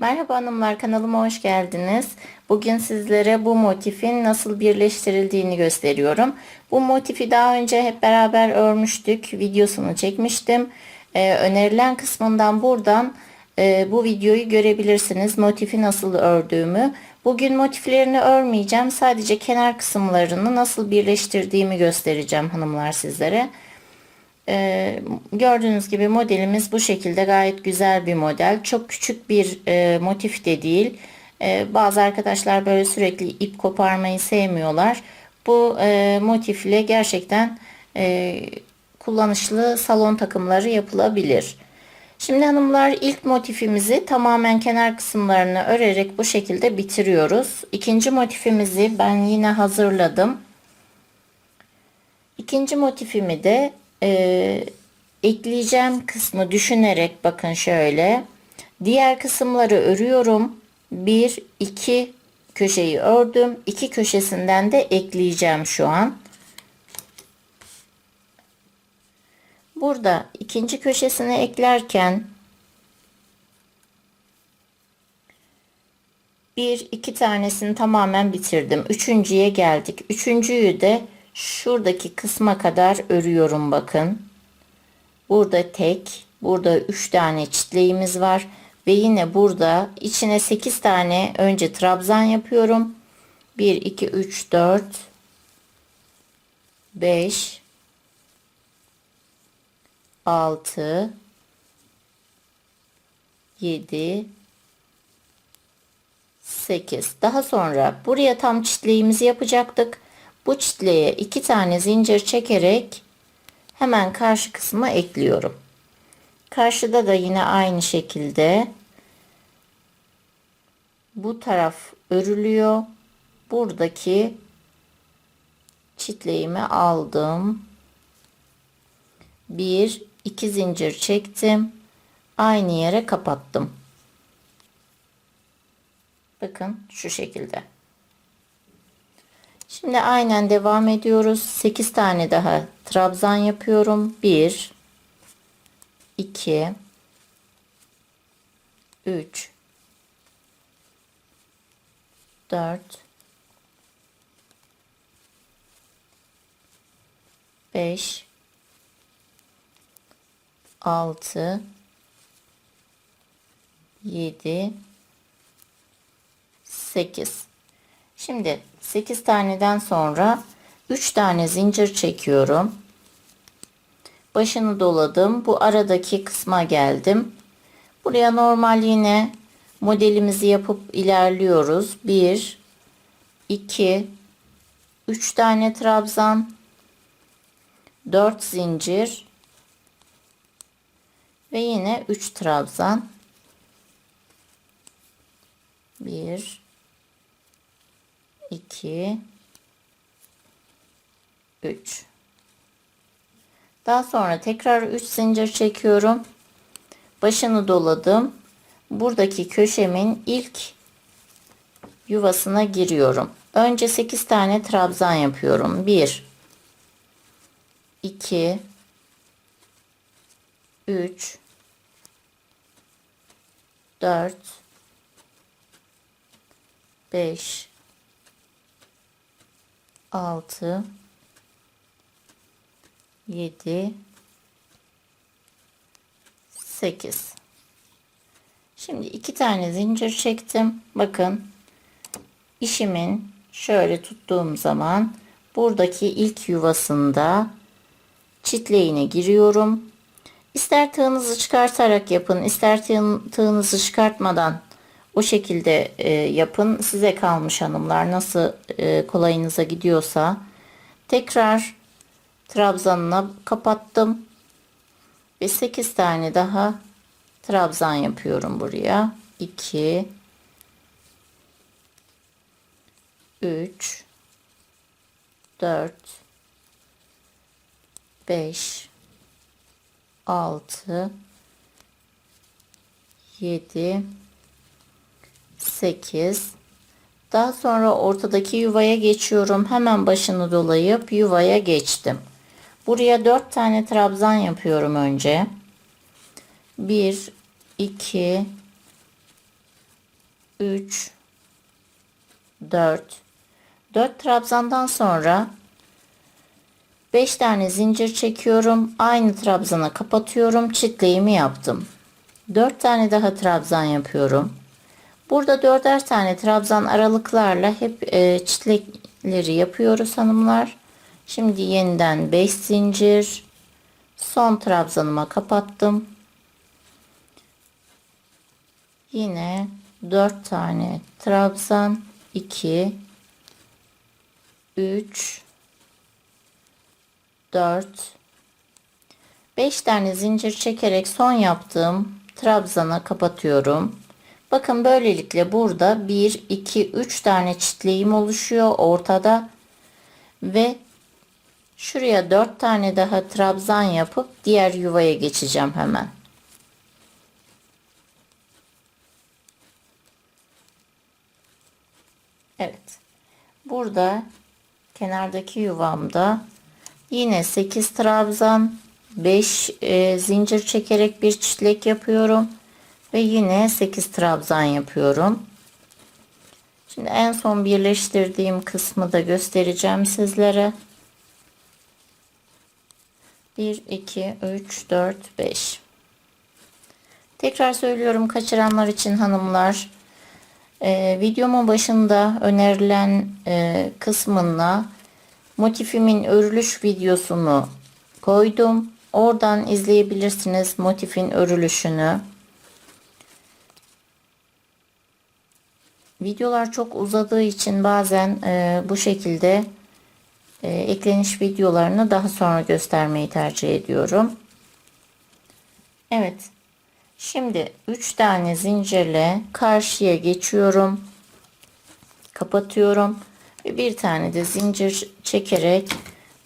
Merhaba hanımlar kanalıma hoş geldiniz. Bugün sizlere bu motifin nasıl birleştirildiğini gösteriyorum. Bu motifi daha önce hep beraber örmüştük. Videosunu çekmiştim. Ee, önerilen kısmından buradan e, bu videoyu görebilirsiniz. Motifi nasıl ördüğümü. Bugün motiflerini örmeyeceğim. Sadece kenar kısımlarını nasıl birleştirdiğimi göstereceğim hanımlar sizlere. Ee, gördüğünüz gibi modelimiz bu şekilde gayet güzel bir model. Çok küçük bir e, motif de değil. Ee, bazı arkadaşlar böyle sürekli ip koparmayı sevmiyorlar. Bu e, motifle gerçekten e, kullanışlı salon takımları yapılabilir. Şimdi hanımlar ilk motifimizi tamamen kenar kısımlarını örerek bu şekilde bitiriyoruz. İkinci motifimizi ben yine hazırladım. İkinci motifimi de e, ekleyeceğim kısmı düşünerek bakın şöyle. Diğer kısımları örüyorum. Bir, iki köşeyi ördüm. İki köşesinden de ekleyeceğim şu an. Burada ikinci köşesini eklerken bir iki tanesini tamamen bitirdim. Üçüncüye geldik. Üçüncüyü de şuradaki kısma kadar örüyorum bakın. Burada tek, burada 3 tane çitleğimiz var ve yine burada içine 8 tane önce trabzan yapıyorum. 1 2 3 4 5 6 7 8 daha sonra buraya tam çitleğimizi yapacaktık bu çitleğe iki tane zincir çekerek hemen karşı kısma ekliyorum. Karşıda da yine aynı şekilde bu taraf örülüyor. Buradaki çitleğimi aldım. Bir, iki zincir çektim. Aynı yere kapattım. Bakın şu şekilde. Şimdi aynen devam ediyoruz. 8 tane daha trabzan yapıyorum. 1 2 3 4 5 6 7 8 Şimdi 8 taneden sonra 3 tane zincir çekiyorum. Başını doladım. Bu aradaki kısma geldim. Buraya normal yine modelimizi yapıp ilerliyoruz. 1 2 3 tane trabzan 4 zincir ve yine 3 trabzan 1 2 3 daha sonra tekrar 3 zincir çekiyorum. Başını doladım. Buradaki köşemin ilk yuvasına giriyorum. Önce 8 tane trabzan yapıyorum. 1 2 3 4 5 6 7 8 Şimdi iki tane zincir çektim. Bakın işimin şöyle tuttuğum zaman buradaki ilk yuvasında çitleğine giriyorum. İster tığınızı çıkartarak yapın, ister tığınızı çıkartmadan o şekilde e, yapın. Size kalmış hanımlar nasıl e, kolayınıza gidiyorsa. Tekrar trabzanına kapattım. Ve 8 tane daha trabzan yapıyorum buraya. 2 3 4 5 6 7 8 daha sonra ortadaki yuvaya geçiyorum hemen başını dolayıp yuvaya geçtim buraya 4 tane trabzan yapıyorum önce 1 2 3 4 4 trabzandan sonra 5 tane zincir çekiyorum. Aynı trabzana kapatıyorum. Çitleğimi yaptım. 4 tane daha trabzan yapıyorum. Burada dörder tane trabzan aralıklarla hep e, çitlekleri yapıyoruz hanımlar. Şimdi yeniden 5 zincir. Son trabzanıma kapattım. Yine 4 tane trabzan 2 3 4 5 tane zincir çekerek son yaptığım trabzana kapatıyorum. Bakın böylelikle burada 1 2 3 tane çitleğim oluşuyor ortada ve şuraya 4 tane daha trabzan yapıp diğer yuvaya geçeceğim hemen. Evet. Burada kenardaki yuvamda yine 8 trabzan 5 e, zincir çekerek bir çitlek yapıyorum ve yine 8 trabzan yapıyorum. Şimdi en son birleştirdiğim kısmı da göstereceğim sizlere. 1 2 3 4 5 Tekrar söylüyorum kaçıranlar için hanımlar ee, videomun başında önerilen e, kısmına motifimin örülüş videosunu koydum. Oradan izleyebilirsiniz motifin örülüşünü. Videolar çok uzadığı için bazen e, bu şekilde e, ekleniş videolarını daha sonra göstermeyi tercih ediyorum. Evet. Şimdi 3 tane zincirle karşıya geçiyorum. Kapatıyorum. Ve bir tane de zincir çekerek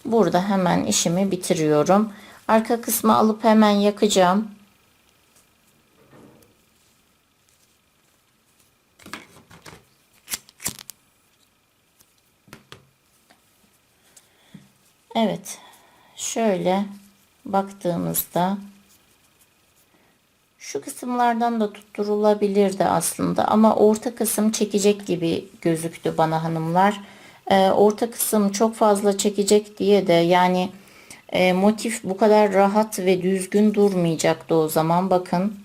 burada hemen işimi bitiriyorum. Arka kısmı alıp hemen yakacağım. Evet. Şöyle baktığımızda şu kısımlardan da tutturulabilirdi aslında ama orta kısım çekecek gibi gözüktü bana hanımlar. Ee, orta kısım çok fazla çekecek diye de yani e, motif bu kadar rahat ve düzgün durmayacaktı o zaman bakın.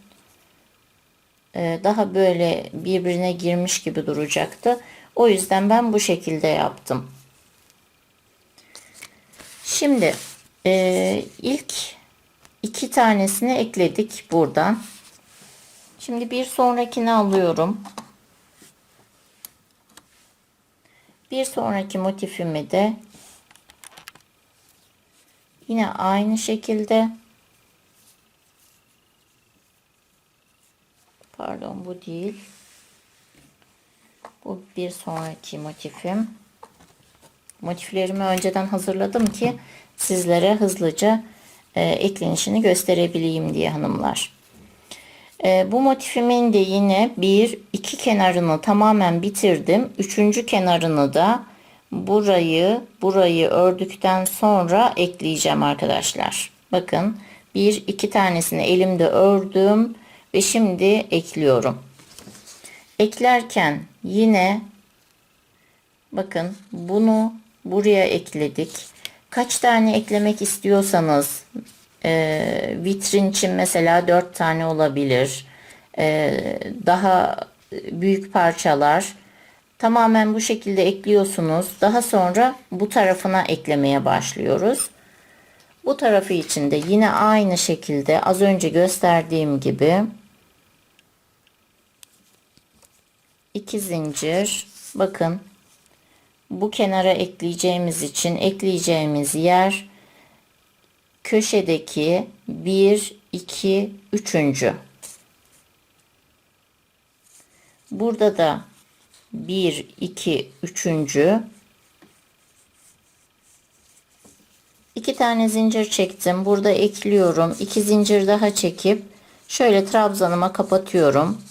Ee, daha böyle birbirine girmiş gibi duracaktı. O yüzden ben bu şekilde yaptım. Şimdi e, ilk iki tanesini ekledik buradan. Şimdi bir sonrakini alıyorum. Bir sonraki motifimi de yine aynı şekilde pardon bu değil bu bir sonraki motifim motiflerimi önceden hazırladım ki sizlere hızlıca e, eklenişini gösterebileyim diye hanımlar. E, bu motifimin de yine bir iki kenarını tamamen bitirdim. Üçüncü kenarını da burayı burayı ördükten sonra ekleyeceğim arkadaşlar. Bakın bir iki tanesini elimde ördüm ve şimdi ekliyorum. Eklerken yine bakın bunu buraya ekledik. Kaç tane eklemek istiyorsanız e, vitrin için mesela 4 tane olabilir. E, daha büyük parçalar tamamen bu şekilde ekliyorsunuz. Daha sonra bu tarafına eklemeye başlıyoruz. Bu tarafı için de yine aynı şekilde az önce gösterdiğim gibi iki zincir bakın bu kenara ekleyeceğimiz için ekleyeceğimiz yer köşedeki 1 2 3. Burada da 1 2 3. İki tane zincir çektim. Burada ekliyorum. İki zincir daha çekip şöyle trabzanıma kapatıyorum.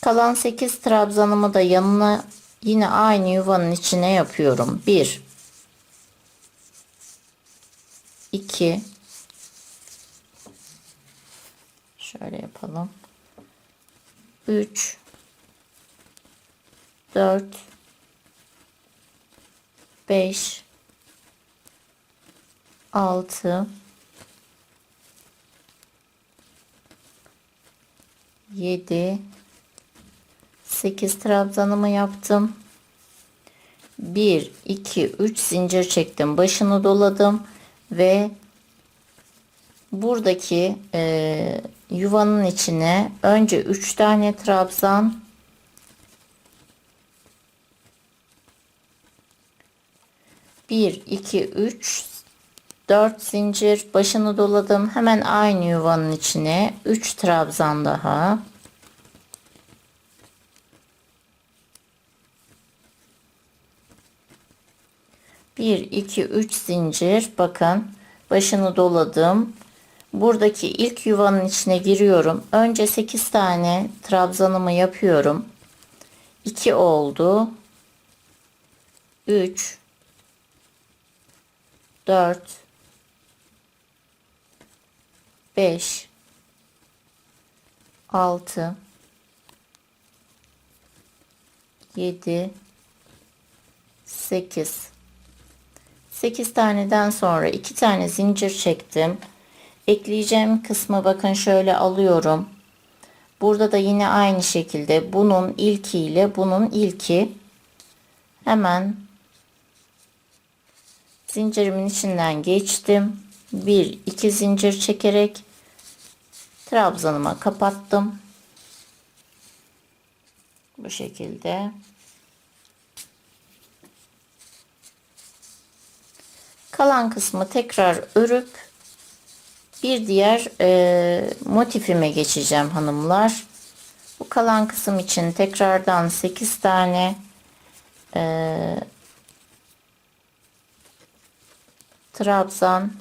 Kalan 8 trabzanımı da yanına yine aynı yuvanın içine yapıyorum. 1 2 şöyle yapalım. 3 4 5 6 7 8 trabzanımı yaptım. 1 2 3 zincir çektim. Başını doladım ve buradaki e, yuvanın içine önce 3 tane trabzan bir, iki, üç, dört zincir başını doladım. Hemen aynı yuvanın içine 3 trabzan daha. Bir, iki, üç zincir. Bakın başını doladım. Buradaki ilk yuvanın içine giriyorum. Önce 8 tane trabzanımı yapıyorum. 2 oldu. 3 4 5 6 7 8 8 taneden sonra 2 tane zincir çektim. Ekleyeceğim kısmı bakın şöyle alıyorum. Burada da yine aynı şekilde bunun ilki ile bunun ilki hemen zincirimin içinden geçtim. Bir iki zincir çekerek trabzanıma kapattım. Bu şekilde. Kalan kısmı tekrar örüp bir diğer e, motifime geçeceğim hanımlar. Bu kalan kısım için tekrardan 8 tane e, trabzan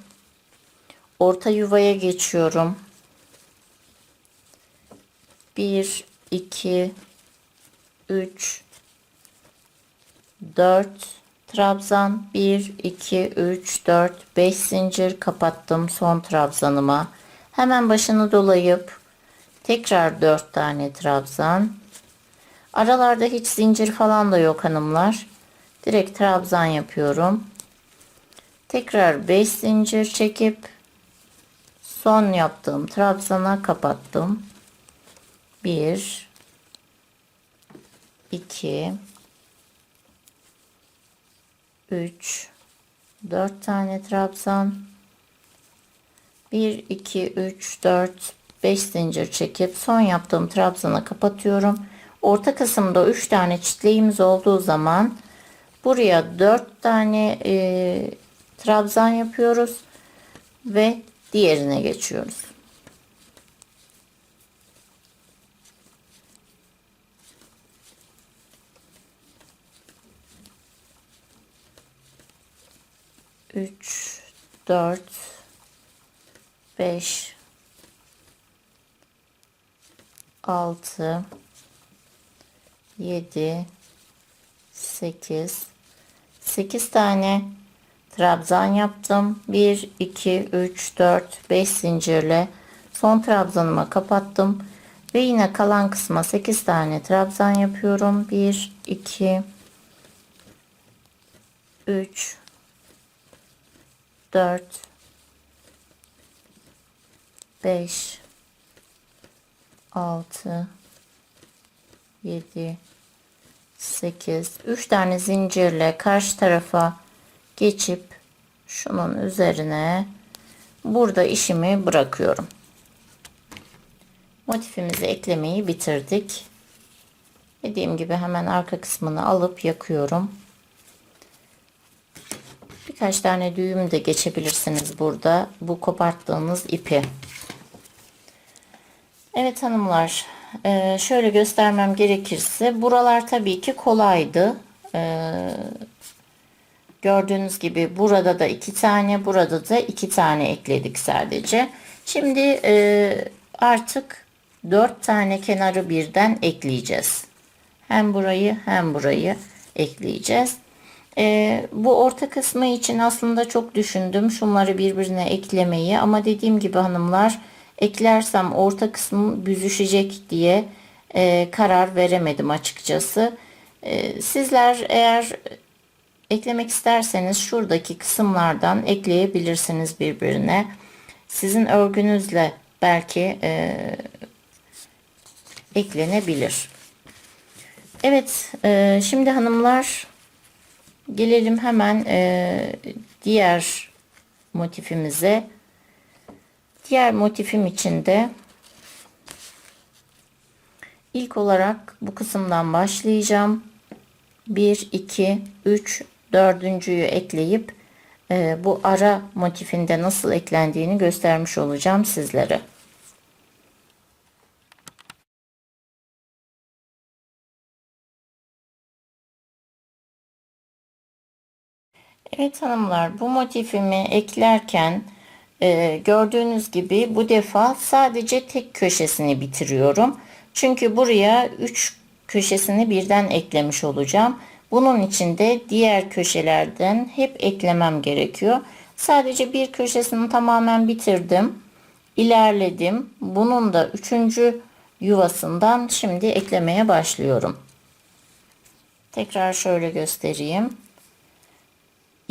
orta yuvaya geçiyorum. 1 2 3 4 trabzan 1 2 3 4 5 zincir kapattım son trabzanıma. Hemen başını dolayıp tekrar 4 tane trabzan. Aralarda hiç zincir falan da yok hanımlar. Direkt trabzan yapıyorum. Tekrar 5 zincir çekip son yaptığım trabzana kapattım. 1 2 3 4 tane trabzan 1 2 3 4 5 zincir çekip son yaptığım trabzana kapatıyorum. Orta kısımda 3 tane çitleğimiz olduğu zaman buraya 4 tane e, trabzan yapıyoruz ve diğerine geçiyoruz. Üç, dört, beş, altı, yedi, sekiz, sekiz tane trabzan yaptım. 1 2 3 4 5 zincirle son trabzanıma kapattım ve yine kalan kısma 8 tane trabzan yapıyorum. 1 2 3 4 5 6 7 8 3 tane zincirle karşı tarafa geçip şunun üzerine burada işimi bırakıyorum. Motifimizi eklemeyi bitirdik. Dediğim gibi hemen arka kısmını alıp yakıyorum. Birkaç tane düğüm de geçebilirsiniz burada. Bu koparttığınız ipi. Evet hanımlar. e, Şöyle göstermem gerekirse. Buralar tabii ki kolaydı. E, Gördüğünüz gibi burada da iki tane, burada da iki tane ekledik sadece. Şimdi e, artık dört tane kenarı birden ekleyeceğiz. Hem burayı hem burayı ekleyeceğiz. E, bu orta kısmı için aslında çok düşündüm şunları birbirine eklemeyi ama dediğim gibi hanımlar eklersem orta kısmı büzüşecek diye e, karar veremedim açıkçası. Ee, sizler eğer eklemek isterseniz şuradaki kısımlardan ekleyebilirsiniz birbirine. Sizin örgünüzle belki e, eklenebilir. Evet, e, şimdi hanımlar gelelim hemen e, diğer motifimize. Diğer motifim için de ilk olarak bu kısımdan başlayacağım. 1, 2, 3, dördüncüyü ekleyip e, bu ara motifinde nasıl eklendiğini göstermiş olacağım sizlere. Evet hanımlar bu motifimi eklerken e, gördüğünüz gibi bu defa sadece tek köşesini bitiriyorum. Çünkü buraya 3 köşesini birden eklemiş olacağım. Bunun için de diğer köşelerden hep eklemem gerekiyor. Sadece bir köşesini tamamen bitirdim. İlerledim. Bunun da üçüncü yuvasından şimdi eklemeye başlıyorum. Tekrar şöyle göstereyim.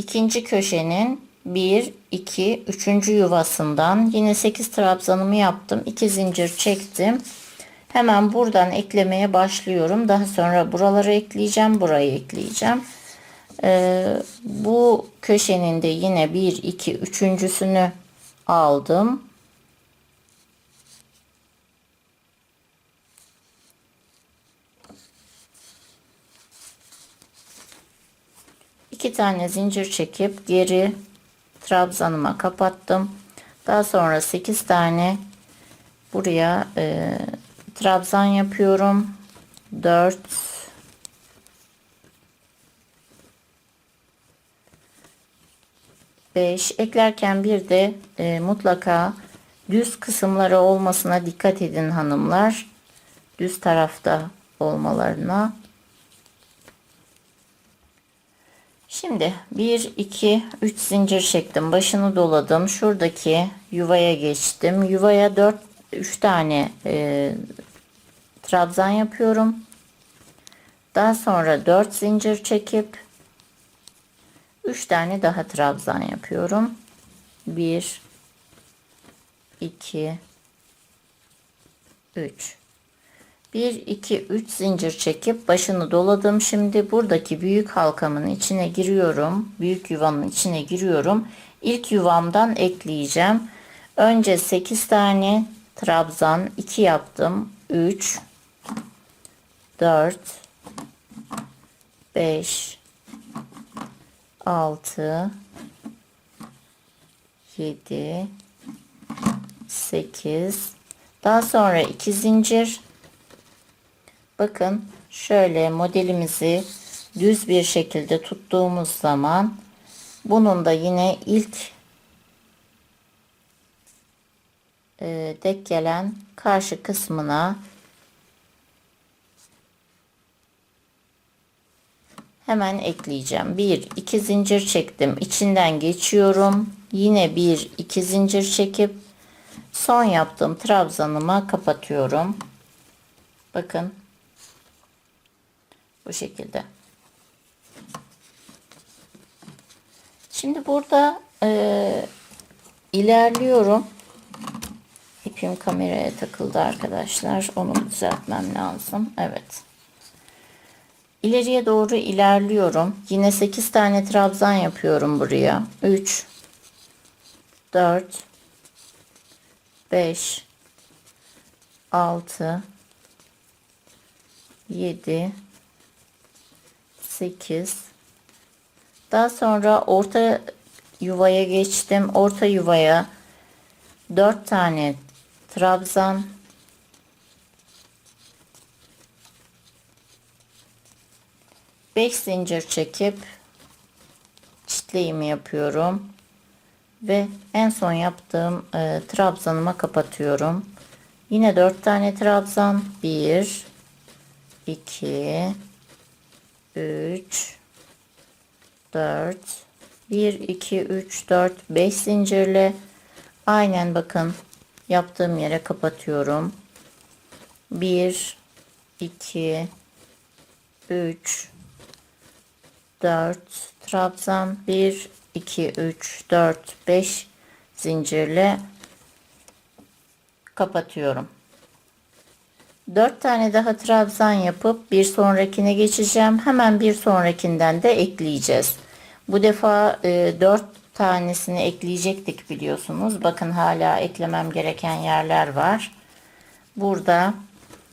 İkinci köşenin 1, 2, 3. yuvasından yine 8 trabzanımı yaptım. 2 zincir çektim. Hemen buradan eklemeye başlıyorum. Daha sonra buraları ekleyeceğim. Burayı ekleyeceğim. Ee, bu köşenin de yine 1, 2, üçüncüsünü aldım. İki tane zincir çekip geri trabzanıma kapattım. Daha sonra 8 tane buraya e, trabzan yapıyorum. 4 5 eklerken bir de e, mutlaka düz kısımları olmasına dikkat edin hanımlar. Düz tarafta olmalarına. Şimdi 1 2 3 zincir çektim. Başını doladım. Şuradaki yuvaya geçtim. Yuvaya 4 3 tane e, trabzan yapıyorum. Daha sonra 4 zincir çekip 3 tane daha trabzan yapıyorum. 1 2 3 1 2 3 zincir çekip başını doladım. Şimdi buradaki büyük halkamın içine giriyorum. Büyük yuvanın içine giriyorum. İlk yuvamdan ekleyeceğim. Önce 8 tane trabzan 2 yaptım. 3 4 5 6 7 8 daha sonra 2 zincir bakın şöyle modelimizi düz bir şekilde tuttuğumuz zaman bunun da yine ilk e, dek gelen karşı kısmına hemen ekleyeceğim. 1 2 zincir çektim. içinden geçiyorum. Yine 1 2 zincir çekip son yaptığım trabzanıma kapatıyorum. Bakın. Bu şekilde. Şimdi burada e, ilerliyorum. İpim kameraya takıldı arkadaşlar. Onu düzeltmem lazım. Evet. İleriye doğru ilerliyorum. Yine 8 tane trabzan yapıyorum buraya. 3 4 5 6 7 8 daha sonra orta yuvaya geçtim. Orta yuvaya 4 tane trabzan. 5 zincir çekip çitleyimi yapıyorum. Ve en son yaptığım e, trabzanıma kapatıyorum. Yine 4 tane trabzan. 1 2 3 4 1 2 3 4 5 zincirle aynen bakın yaptığım yere kapatıyorum 1 2 3 4 trabzan 1 2 3 4 5 zincirle kapatıyorum. 4 tane daha trabzan yapıp bir sonrakine geçeceğim. Hemen bir sonrakinden de ekleyeceğiz. Bu defa e, 4 tanesini ekleyecektik biliyorsunuz. Bakın hala eklemem gereken yerler var. Burada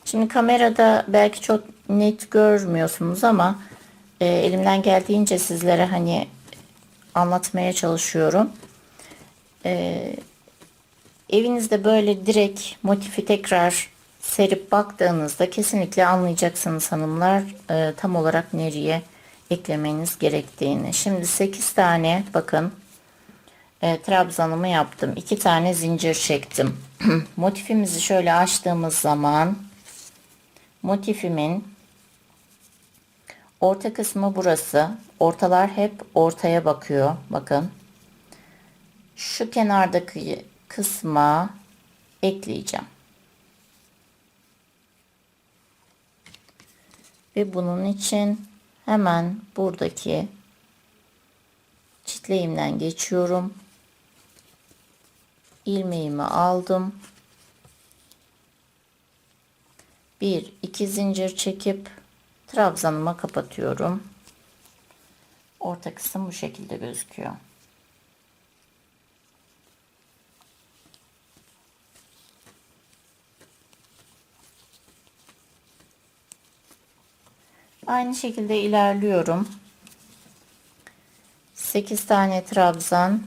şimdi kamerada belki çok net görmüyorsunuz ama e, elimden geldiğince sizlere hani anlatmaya çalışıyorum. E, evinizde böyle direkt motifi tekrar serip baktığınızda kesinlikle anlayacaksınız hanımlar e, tam olarak nereye eklemeniz gerektiğini. Şimdi 8 tane bakın e, trabzanımı yaptım. 2 tane zincir çektim. Motifimizi şöyle açtığımız zaman motifimin orta kısmı burası. Ortalar hep ortaya bakıyor. Bakın. Şu kenardaki kısma ekleyeceğim. Ve bunun için hemen buradaki çitleğimden geçiyorum. ilmeğimi aldım. Bir iki zincir çekip trabzanıma kapatıyorum. Orta kısım bu şekilde gözüküyor. Aynı şekilde ilerliyorum. 8 tane trabzan.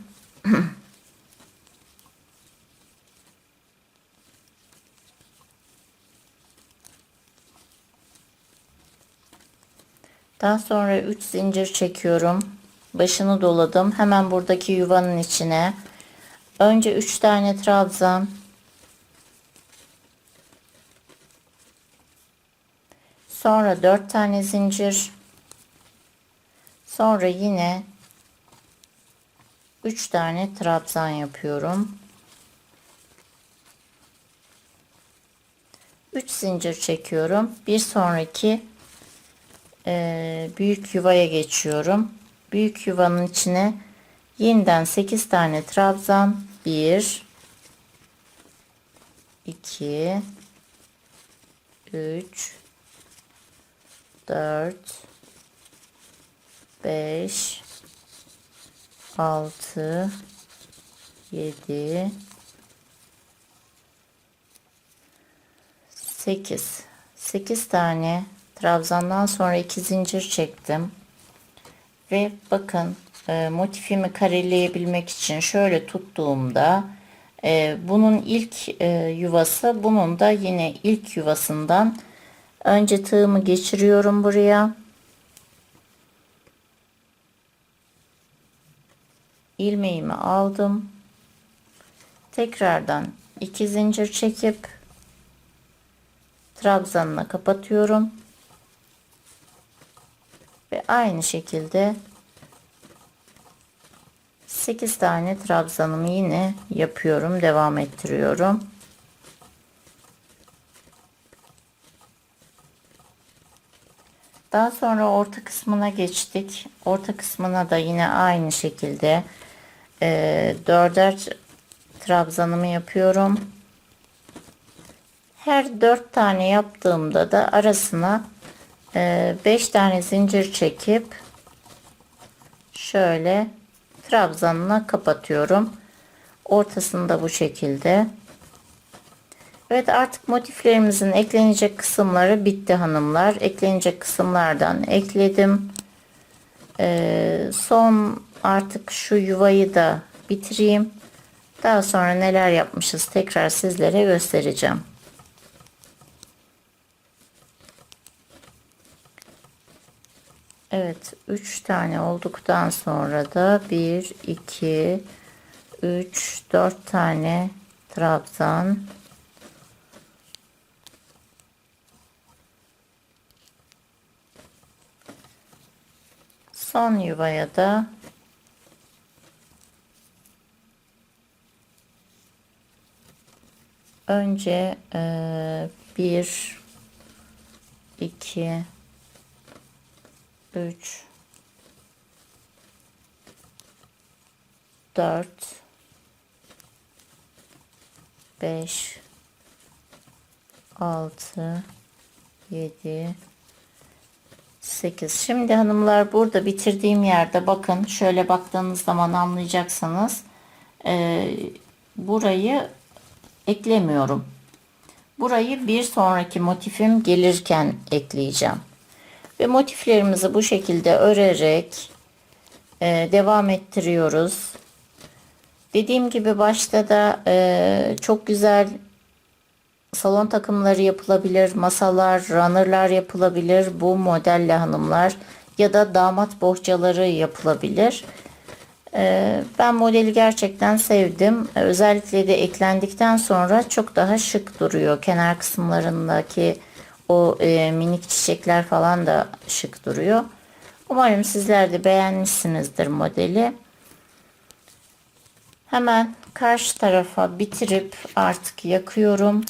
Daha sonra 3 zincir çekiyorum. Başını doladım. Hemen buradaki yuvanın içine. Önce 3 tane trabzan. Sonra 4 tane zincir. Sonra yine 3 tane trabzan yapıyorum. 3 zincir çekiyorum. Bir sonraki e, büyük yuvaya geçiyorum. Büyük yuvanın içine yeniden 8 tane trabzan 1 2 3 4 5 6 7 8 8 tane trabzandan sonra 2 zincir çektim. Ve bakın e, motifimi kareleyebilmek için şöyle tuttuğumda e, bunun ilk e, yuvası bunun da yine ilk yuvasından Önce tığımı geçiriyorum buraya. ilmeğimi aldım. Tekrardan iki zincir çekip trabzanına kapatıyorum. Ve aynı şekilde 8 tane trabzanımı yine yapıyorum, devam ettiriyorum. Daha sonra orta kısmına geçtik. Orta kısmına da yine aynı şekilde e, dörder trabzanımı yapıyorum. Her dört tane yaptığımda da arasına e, beş tane zincir çekip şöyle trabzanına kapatıyorum. Ortasını da bu şekilde. Evet artık motiflerimizin eklenecek kısımları bitti hanımlar. Eklenecek kısımlardan ekledim. Ee, son artık şu yuvayı da bitireyim. Daha sonra neler yapmışız tekrar sizlere göstereceğim. Evet 3 tane olduktan sonra da 1 2 3 4 tane trabzan son yuvaya da önce e, bir iki 3 4 5 6 7 8 şimdi hanımlar burada bitirdiğim yerde bakın şöyle baktığınız zaman anlayacaksınız. Ee, burayı eklemiyorum. Burayı bir sonraki motifim gelirken ekleyeceğim. Ve motiflerimizi bu şekilde örerek e, devam ettiriyoruz. Dediğim gibi başta da e, çok güzel salon takımları yapılabilir, masalar, runnerlar yapılabilir bu modelle hanımlar ya da damat bohçaları yapılabilir. Ee, ben modeli gerçekten sevdim. Özellikle de eklendikten sonra çok daha şık duruyor. Kenar kısımlarındaki o e, minik çiçekler falan da şık duruyor. Umarım sizler de beğenmişsinizdir modeli. Hemen karşı tarafa bitirip artık yakıyorum.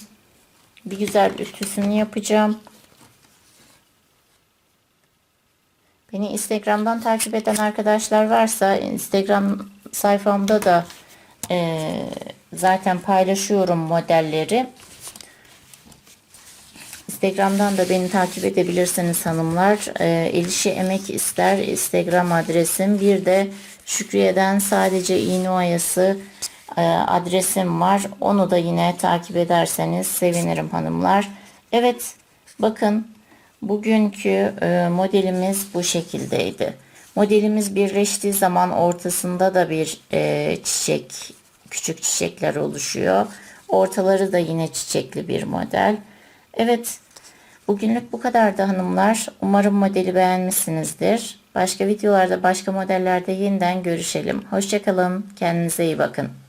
Bir güzel ütüsünü yapacağım. Beni Instagram'dan takip eden arkadaşlar varsa Instagram sayfamda da e, zaten paylaşıyorum modelleri. Instagram'dan da beni takip edebilirsiniz hanımlar. E, Elişi Emek ister Instagram adresim. Bir de Şükriye'den sadece iğne oyası adresim var. Onu da yine takip ederseniz sevinirim hanımlar. Evet bakın bugünkü e, modelimiz bu şekildeydi. Modelimiz birleştiği zaman ortasında da bir e, çiçek, küçük çiçekler oluşuyor. Ortaları da yine çiçekli bir model. Evet, bugünlük bu kadardı hanımlar. Umarım modeli beğenmişsinizdir. Başka videolarda, başka modellerde yeniden görüşelim. Hoşçakalın, kendinize iyi bakın.